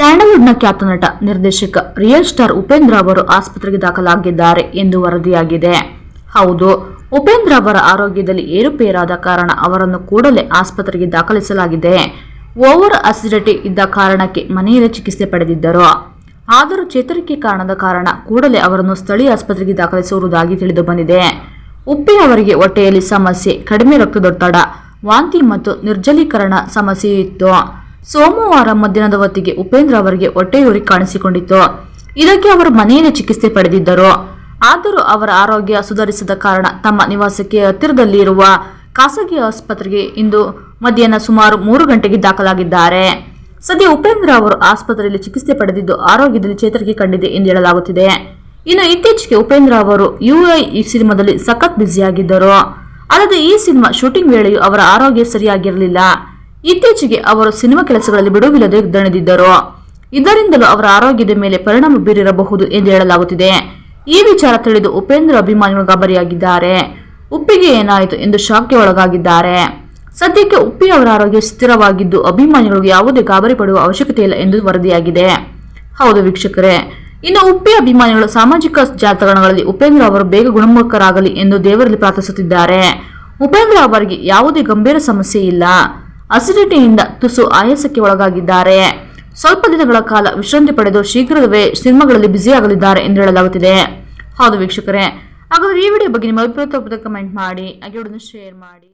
ಸ್ಯಾಂಡಲ್ವುಡ್ನ ಖ್ಯಾತ ನಟ, ನಿರ್ದೇಶಕ ರಿಯಲ್ ಸ್ಟಾರ್ ಉಪೇಂದ್ರ ಅವರು ಆಸ್ಪತ್ರೆಗೆ ದಾಖಲಾಗಿದ್ದಾರೆ ಎಂದು ವರದಿಯಾಗಿದೆ. ಹೌದು, ಉಪೇಂದ್ರ ಅವರ ಆರೋಗ್ಯದಲ್ಲಿ ಏರುಪೇರಾದ ಕಾರಣ ಅವರನ್ನು ಕೂಡಲೇ ಆಸ್ಪತ್ರೆಗೆ ದಾಖಲಿಸಲಾಗಿದೆ. ಓವರ್ ಅಸಿಡಿಟಿ ಇದ್ದ ಕಾರಣಕ್ಕೆ ಮನೆಯಲ್ಲೇ ಚಿಕಿತ್ಸೆ ಪಡೆದಿದ್ದರು. ಆದರೂ ಚೇತರಿಕೆ ಕಾರಣದ ಕಾರಣ ಕೂಡಲೇ ಅವರನ್ನು ಸ್ಥಳೀಯ ಆಸ್ಪತ್ರೆಗೆ ದಾಖಲಿಸಿರುವುದಾಗಿ ತಿಳಿದು ಬಂದಿದೆ ಉಪ್ಪಿ ಅವರಿಗೆ ಹೊಟ್ಟೆಯಲ್ಲಿ ಸಮಸ್ಯೆ, ಕಡಿಮೆ ರಕ್ತದೊತ್ತಡ, ವಾಂತಿ ಮತ್ತು ನಿರ್ಜಲೀಕರಣ ಸಮಸ್ಯೆ ಇತ್ತು. ಸೋಮವಾರ ಮಧ್ಯಾಹ್ನದ ಹೊತ್ತಿಗೆ ಉಪೇಂದ್ರ ಅವರಿಗೆ ಹೊಟ್ಟೆಯೂರಿ ಕಾಣಿಸಿಕೊಂಡಿತ್ತು. ಇದಕ್ಕೆ ಅವರು ಮನೆಯಲ್ಲಿ ಚಿಕಿತ್ಸೆ ಪಡೆದಿದ್ದರು. ಆದರೂ ಅವರ ಆರೋಗ್ಯ ಸುಧಾರಿಸದ ಕಾರಣ ತಮ್ಮ ನಿವಾಸಕ್ಕೆ ಹತ್ತಿರದಲ್ಲಿರುವ ಖಾಸಗಿ ಆಸ್ಪತ್ರೆಗೆ ಇಂದು ಮಧ್ಯಾಹ್ನ ಸುಮಾರು ಮೂರು ಗಂಟೆಗೆ ದಾಖಲಾಗಿದ್ದಾರೆ. ಸದ್ಯ ಉಪೇಂದ್ರ ಅವರು ಆಸ್ಪತ್ರೆಯಲ್ಲಿ ಚಿಕಿತ್ಸೆ ಪಡೆದಿದ್ದು ಆರೋಗ್ಯದಲ್ಲಿ ಚೇತರಿಕೆ ಕಂಡಿದೆ ಎಂದು ಹೇಳಲಾಗುತ್ತಿದೆ. ಇನ್ನು ಇತ್ತೀಚೆಗೆ ಉಪೇಂದ್ರ ಅವರು ಯುಐ ಈ ಸಿನಿಮಾದಲ್ಲಿ ಸಖತ್ ಬ್ಯುಸಿಯಾಗಿದ್ದರು. ಅಲ್ಲದೆ ಈ ಸಿನಿಮಾ ಶೂಟಿಂಗ್ ವೇಳೆಯೂ ಅವರ ಆರೋಗ್ಯ ಸರಿಯಾಗಿರಲಿಲ್ಲ. ಇತ್ತೀಚೆಗೆ ಅವರು ಸಿನಿಮಾ ಕೆಲಸಗಳಲ್ಲಿ ಬಿಡುವಿಲ್ಲದೆ ದಣಿದಿದ್ದರು. ಇದರಿಂದಲೂ ಅವರ ಆರೋಗ್ಯದ ಮೇಲೆ ಪರಿಣಾಮ ಬೀರಿರಬಹುದು ಎಂದು ಹೇಳಲಾಗುತ್ತಿದೆ. ಈ ವಿಚಾರ ತಿಳಿದು ಉಪೇಂದ್ರ ಅಭಿಮಾನಿಗಳು ಗಾಬರಿಯಾಗಿದ್ದಾರೆ. ಉಪ್ಪಿಗೆ ಏನಾಯಿತು ಎಂದು ಶಾಕ್ಗೆ ಒಳಗಾಗಿದ್ದಾರೆ. ಸದ್ಯಕ್ಕೆ ಉಪ್ಪಿ ಅವರ ಆರೋಗ್ಯ ಸ್ಥಿರವಾಗಿದ್ದು ಅಭಿಮಾನಿಗಳು ಯಾವುದೇ ಗಾಬರಿ ಪಡುವ ಅವಶ್ಯಕತೆ ಇಲ್ಲ ಎಂದು ವರದಿಯಾಗಿದೆ. ಹೌದು ವೀಕ್ಷಕರೇ, ಇನ್ನು ಉಪ್ಪಿ ಅಭಿಮಾನಿಗಳು ಸಾಮಾಜಿಕ ಜಾಲತಾಣಗಳಲ್ಲಿ ಉಪೇಂದ್ರ ಅವರು ಬೇಗ ಗುಣಮುಖರಾಗಲಿ ಎಂದು ದೇವರಲ್ಲಿ ಪ್ರಾರ್ಥಿಸುತ್ತಿದ್ದಾರೆ. ಉಪೇಂದ್ರ ಅವರಿಗೆ ಯಾವುದೇ ಗಂಭೀರ ಸಮಸ್ಯೆ ಇಲ್ಲ. ಅಸಿಡಿಟಿಯಿಂದ ತುಸು ಆಯಾಸಕ್ಕೆ ಒಳಗಾಗಿದ್ದಾರೆ. ಸ್ವಲ್ಪ ದಿನಗಳ ಕಾಲ ವಿಶ್ರಾಂತಿ ಪಡೆದು ಶೀಘ್ರವೇ ಸಿನಿಮಾಗಳಲ್ಲಿ ಬ್ಯುಸಿಯಾಗಲಿದ್ದಾರೆ ಎಂದು ಹೇಳಲಾಗುತ್ತಿದೆ. ಹೌದು ವೀಕ್ಷಕರೇ, ಹಾಗಾದ್ರೆ ಈ ವಿಡಿಯೋ ಬಗ್ಗೆ ನಿಮ್ಮ ಅಭಿಪ್ರಾಯ ಕಮೆಂಟ್ ಮಾಡಿ, ಹಾಗೆ ಶೇರ್ ಮಾಡಿ.